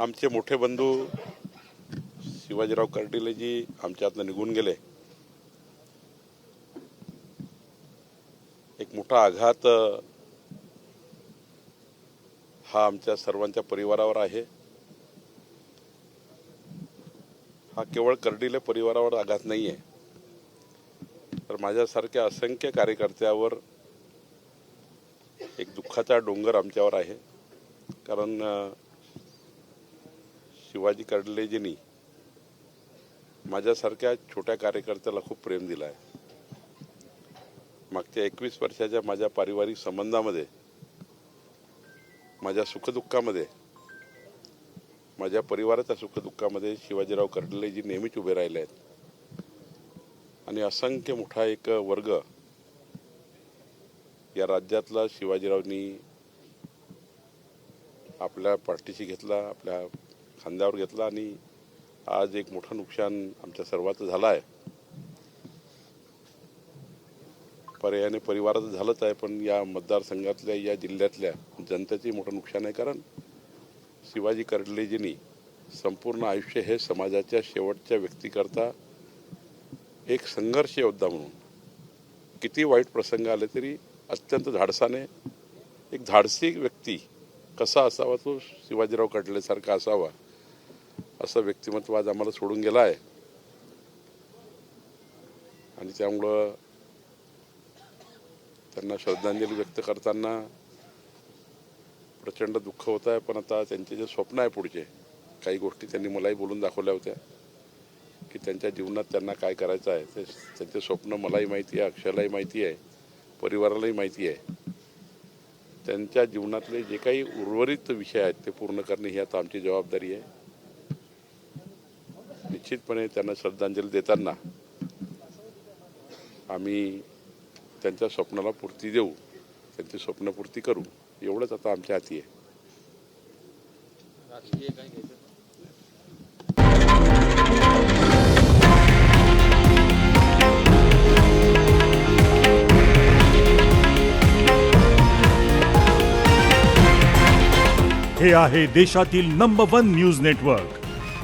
आमचे मोठे बंधू शिवाजीराव कर्डिलेजी आमच्यातनं निघून गेले. एक मोठा आघात हा आमच्या सर्वांच्या परिवारावर आहे. हा केवळ कर्डिले परिवारावर आघात नाही आहे तर माझ्यासारख्या असंख्य कार्यकर्त्यावर एक दुःखाचा डोंगर आमच्यावर आहे. कारण शिवाजी कर्डलेजींनी माझ्यासारख्या छोट्या कार्यकर्त्याला खूप प्रेम दिला आहे मागच्या एकवीस वर्षाच्या माझ्या पारिवारिक संबंधामध्ये माझ्या सुखदुःखामध्ये माझ्या परिवाराच्या सुखदुःखामध्ये शिवाजीराव कर्डलेजी नेहमीच उभे राहिले आहेत. आणि असंख्य मोठा एक वर्ग या राज्यातला शिवाजीरावनी आपल्या पार्टीशी घेतला आपल्या खांद्यावर घेतला आणि आज एक मोठं नुकसान आमच्या सर्वांचं झालं आहे. पर्यायाने परिवाराचं झालंच आहे पण या मतदारसंघातल्या या जिल्ह्यातल्या जनतेचे मोठं नुकसान आहे कारण शिवाजी कर्डलेजींनी संपूर्ण आयुष्य हे समाजाच्या शेवटच्या व्यक्तीकरता एक संघर्ष योद्धा म्हणून किती वाईट प्रसंग आले तरी अत्यंत धाडसाने एक धाडसी व्यक्ती कसा असावा तो शिवाजीराव कडलेसारखा असावा असं व्यक्तिमत्व आज आम्हाला सोडून गेला आहे. आणि त्यामुळं त्यांना श्रद्धांजली व्यक्त करताना प्रचंड दुःख होत आहे पण आता त्यांचे जे स्वप्न आहे पुढचे काही गोष्टी त्यांनी मलाही बोलून दाखवल्या होत्या की त्यांच्या जीवनात त्यांना काय करायचं आहे ते त्यांचे स्वप्न मलाही माहिती आहे अक्षरालाही माहिती आहे परिवारालाही माहिती आहे. त्यांच्या जीवनातले जे काही उर्वरित विषय आहेत ते पूर्ण करणे ही आता आमची जबाबदारी आहे. निश्चितपणे त्यांना श्रद्धांजली देताना आम्ही त्यांच्या स्वप्नाला पूर्ती देऊ त्यांची स्वप्नपूर्ती करू एवढंच आता आमच्या हाती आहे. हे आहे देशातील नंबर वन न्यूज नेटवर्क